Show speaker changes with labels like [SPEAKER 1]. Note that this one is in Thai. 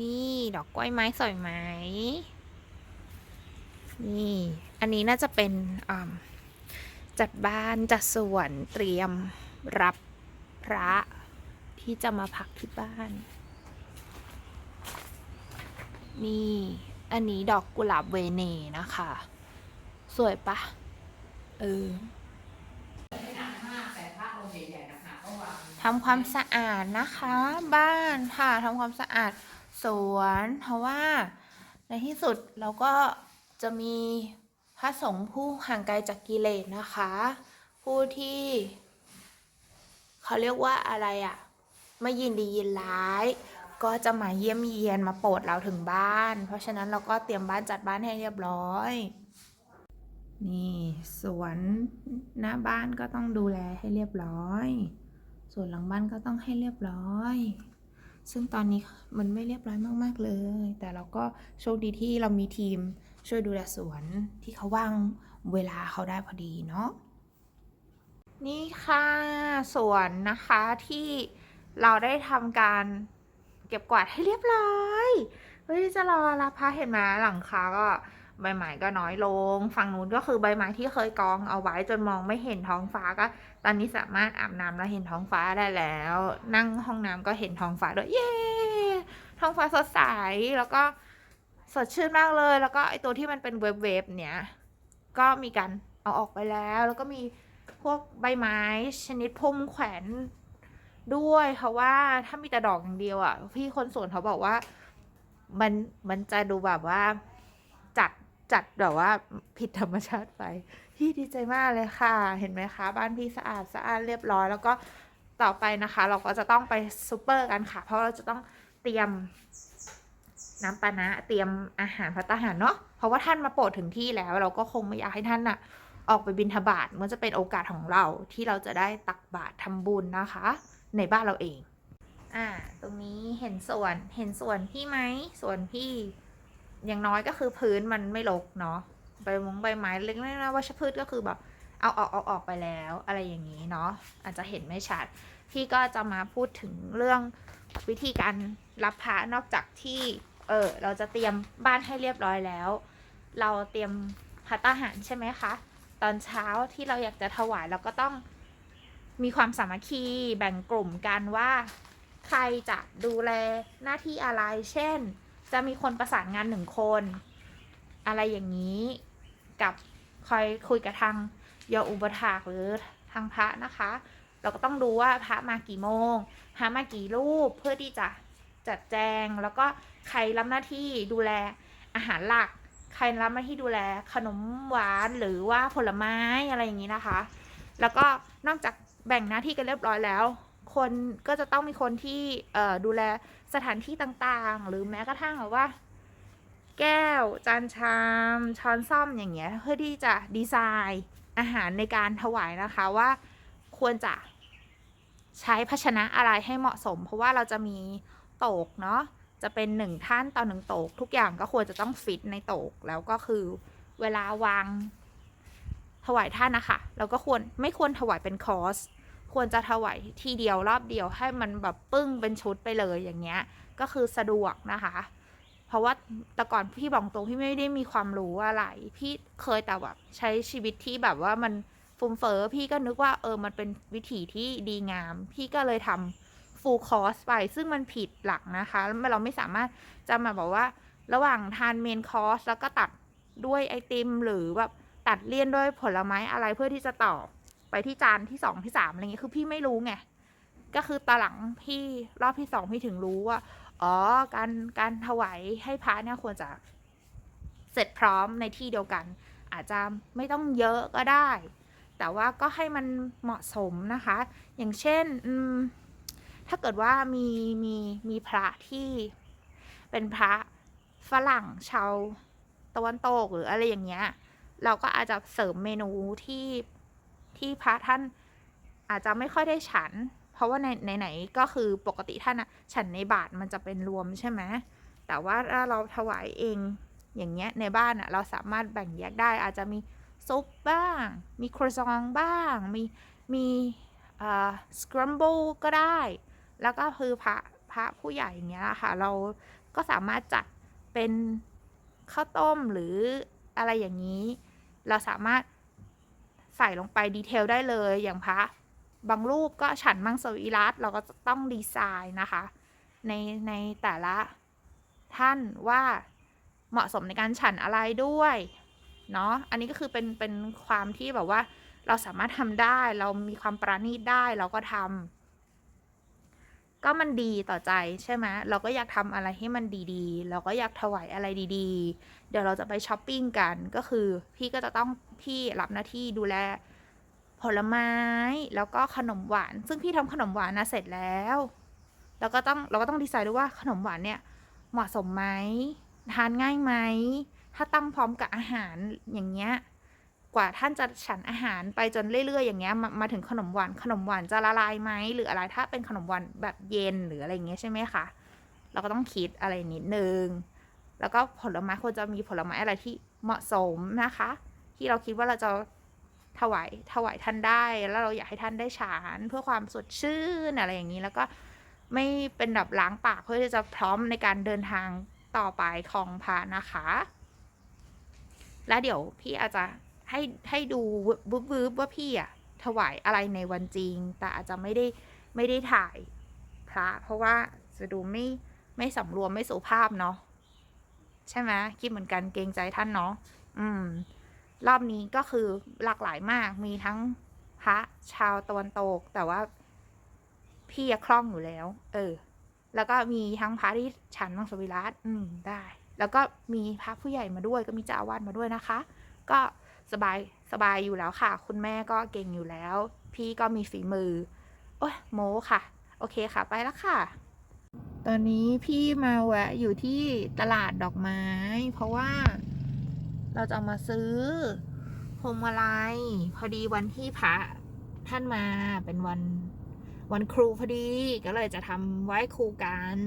[SPEAKER 1] นี่ดอกกล้วยไม้สวยไหม นี่ อันนี้น่าจะเป็นจัดบ้านจัดสวนเตรียมรับพระที่จะมาพักที่บ้าน นี่ อันนี้ดอกกุหลาบเวเนนะคะ สวยปะ เออทำความสะอาดนะคะ บ้านค่ะทำความสะอาด สวน เพราะว่าในที่สุดเราก็จะมีพระสงฆ์ผู้ห่างไกลจากกิเลสนะคะ ผู้ที่ เขาเรียกว่าอะไรอะไม่ยินดียินร้าย ก็จะมาเยี่ยมเยียนมาโปรดเราถึงบ้าน เพราะฉะนั้นเราก็เตรียมบ้านจัดบ้านให้เรียบร้อย นี่สวนหน้าบ้านก็ต้องดูแลให้เรียบร้อย ส่วนหลังบ้านก็ต้องให้เรียบร้อย ซึ่งตอนนี้มันไม่เรียบร้อยมาก ๆ เลย แต่เราก็โชคดีที่เรามีทีมช่วยดูแลสวนที่เขาว่างเวลาเขาได้พอดีเนาะนี่ค่ะสวนนะคะที่เราได้ทำการเก็บกวาดให้เรียบร้อยเพื่อที่จะรอรับพระเห็นไหมหลังคาก็ ใบไม้ก็น้อยลง ฝั่งนู้นก็คือใบไม้ที่เคยกองเอาไว้จนมองไม่เห็นท้องฟ้าก็ ตอนนี้สามารถอาบน้ำแล้วเห็นท้องฟ้าได้แล้ว นั่งห้องน้ำก็เห็นท้องฟ้าด้วยเย้ท้องฟ้าสดใสแล้วก็สดชื่นมากเลย แล้วก็ไอตัวที่มันเป็นเวฟเวฟเนี้ยก็มีการเอาออกไปแล้ว แล้วก็มีพวกใบไม้ชนิดพุ่มแขวนด้วยเพราะว่าถ้ามีแต่ดอกอย่างเดียวอะพี่คนสวนเขาบอกว่ามันมันจะดูแบบว่า จัดแบบว่าผิดธรรมชาติไป พี่ดีใจมากเลยค่ะ เห็นไหมคะ บ้านพี่สะอาดสะอาดเรียบร้อย แล้วก็ต่อไปนะคะ เราก็จะต้องไปซูเปอร์กันค่ะ เพราะเราจะต้องเตรียมน้ำปานะเตรียมอาหารพัตตาหารเนาะเพราะว่าท่านมาโปรดถึงที่แล้ว เราก็คงไม่อยากให้ท่านน่ะออกไปบินทบาทมันจะเป็นโอกาสของเราที่เราจะได้ตักบาตรทำบุญนะคะ ในบ้านเราเอง อ่า ตรงนี้เห็นส่วนเห็นส่วนพี่ไหมส่วนพี่ อย่างน้อยก็คือพื้นมันไม่รกเนาะใบมงใบไม้เล็กๆน้อยๆวัชพืชก็คือแบบเอาออกเอาออกไปแล้วอะไรอย่างนี้เนาะอาจจะเห็นไม่ชัด พี่ก็จะมาพูดถึงเรื่องวิธีการรับพระนอกจากที่เออเราจะเตรียมบ้านให้เรียบร้อยแล้ว เราเตรียมพัตตาหารใช่ไหมคะ ตอนเช้าที่เราอยากจะถวายเราก็ต้องมีความสามัคคีแบ่งกลุ่มกันว่า ใครจะดูแลหน้าที่อะไรเช่น จะมีคนประสานงานหนึ่งคน อะไรอย่างนี้กับคอยคุยกับทางโยอุปถากหรือทางพระนะคะ เราก็ต้องดูว่าพระมากี่โมงพระมากี่รูปเพื่อที่จะจัดแจงแล้วก็ใครรับหน้าที่ดูแลอาหารหลัก ใครรับหน้าที่ดูแลขนมหวานหรือว่าผลไม้อะไรอย่างนี้นะคะ แล้วก็นอกจากแบ่งหน้าที่กันเรียบร้อยแล้ว คนก็จะต้องมีคนที่ดูแลสถานที่ต่างๆ หรือแม้กระทั่งแบบว่า แก้ว จานชาม ช้อนซ่อมอย่างเงี้ยเพื่อที่จะดีไซน์อาหารในการถวายนะคะว่าควรจะใช้ภาชนะอะไรให้เหมาะสม เพราะว่าเราจะมีโตกเนาะจะเป็นหนึ่งท่านต่อหนึ่งโตก ทุกอย่างก็ควรจะต้องฟิตในโตกแล้วก็คือเวลาวางถวายท่านนะคะเราก็ควรไม่ควรถวายเป็นคอร์ส ควรจะถวายทีเดียวรอบเดียวให้มันแบบปึ้งเป็นชุดไปเลยอย่างเงี้ย ก็คือสะดวกนะคะ เพราะว่าแต่ก่อนพี่บอกตรงพี่ไม่ได้มีความรู้อะไร พี่เคยแต่แบบใช้ชีวิตที่แบบว่ามันฟุ่มเฟอ้อพี่ก็นึกว่าเออมันเป็นวิถีที่ดีงาม พี่ก็เลยทำฟูลคอร์สไป ซึ่งมันผิดหลักนะคะ เราไม่สามารถจะมาบอกว่าระหว่างทานเมนคอร์สแล้วก็ตัดด้วยไอติม หรือแบบตัดเลี่ยนด้วยผลไม้อะไรเพื่อที่จะต่อ ไปที่จานที่สองที่สามอะไรเงี้ยคือพี่ไม่รู้ไงก็คือตอนหลังพี่รอบที่สองพี่ถึงรู้ว่าอ๋อการการถวายให้พระเนี่ยควรจะเสร็จพร้อมในที่เดียวกัน อาจจะไม่ต้องเยอะก็ได้ แต่ว่าก็ให้มันเหมาะสมนะคะ อย่างเช่นถ้าเกิดว่ามีมีมีพระที่เป็นพระฝรั่งชาวตะวันตกหรืออะไรอย่างเงี้ย เราก็อาจจะเสริมเมนูที่ ที่พระท่านอาจจะไม่ค่อยได้ฉัน เพราะว่าในไหนๆก็คือปกติท่านอะฉันในบาทมันจะเป็นรวมใช่ไหมแต่ว่าถ้าเราถวายเองอย่างเงี้ยในบ้านอะเราสามารถแบ่งแยกได้อาจจะมีซุปบ้าง มีครัวซองบ้าง มีมีสครัมเบิลก็ได้ แล้วก็คือพระพระผู้ใหญ่อย่างเงี้ยค่ะ เราก็สามารถจัดเป็นข้าวต้มหรืออะไรอย่างนี้ เราสามารถ ส่ลงไปดีเทลได้เลยอย่างพระบางรูปก็ฉันมังสวิรัตเราก็จะต้องดีไซน์นะคะ ในในแต่ละท่านว่าเหมาะสมในการฉันอะไรด้วยเนาะอันนี้ก็คือเป็นเป็นความที่แบบว่าเราสามารถทำได้เรามีความประณีตได้เราก็ทำ ก็มันดีต่อใจใช่ไหมเราก็อยากทำอะไรให้มันดีๆ เราก็อยากถวายอะไรดีๆ เดี๋ยวเราจะไปช้อปปิ้งกันก็คือพี่ก็จะต้องพี่รับหน้าที่ดูแลผลไม้แล้วก็ขนมหวาน ซึ่งพี่ทำขนมหวานนะเสร็จแล้ว แล้วก็ต้องเราก็ต้องดีไซน์ด้วยว่าขนมหวานเนี่ยเหมาะสมไหมทานง่ายไหมถ้าตั้งพร้อมกับอาหารอย่างเงี้ย กว่าท่านจะฉันอาหารไปจนเรื่อยๆอย่างเงี้ยมามาถึงขนมหวานขนมหวานจะละลายไหมหรืออะไรถ้าเป็นขนมหวานแบบเย็นหรืออะไรเงี้ยใช่ไหมคะเราก็ต้องคิดอะไรนิดนึงแล้วก็ผลไม้ควรจะมีผลไม้อะไรที่เหมาะสมนะคะ ที่เราคิดว่าเราจะถวายถวายท่านได้ แล้วเราอยากให้ท่านได้ฉานเพื่อความสดชื่นอะไรอย่างนี้แล้วก็ไม่เป็นแบบล้างปากเพื่อที่จะพร้อมในการเดินทางต่อไปของพระนะคะ และเดี๋ยวพี่อาจจะ ให้ให้ดูวึบวบว่าพี่อะถวายอะไรในวันจริง แต่อาจจะไม่ได้ไม่ได้ถ่ายพระเพราะว่าจะดูไม่ไม่สำรวมไม่สุภาพเนาะใช่ไหมคิดเหมือนกันเกรงใจท่านเนาะอืม รอบนี้ก็คือหลากหลายมากมีทั้งพระชาวตะวันตก แต่ว่าพี่อะคล่องอยู่แล้ว เออ แล้วก็มีทั้งพระที่ฉันมังสวิรัตอืมได้ แล้วก็มีพระผู้ใหญ่มาด้วย ก็มีเจ้าอาวาสมาด้วยนะคะ ก็ สบายสบายอยู่แล้วค่ะ คุณแม่ก็เก่งอยู่แล้ว พี่ก็มีฝีมือ โอ้ยโมค่ะ โอเคค่ะ ไปแล้วค่ะ ตอนนี้พี่มาแวะอยู่ที่ตลาดดอกไม้ เพราะว่าเราจะเอามาซื้อพวงมาลัยพอดีวันที่พระท่านมาเป็นวันวันครูพอดีก็เลยจะทำไหว้ครูกัน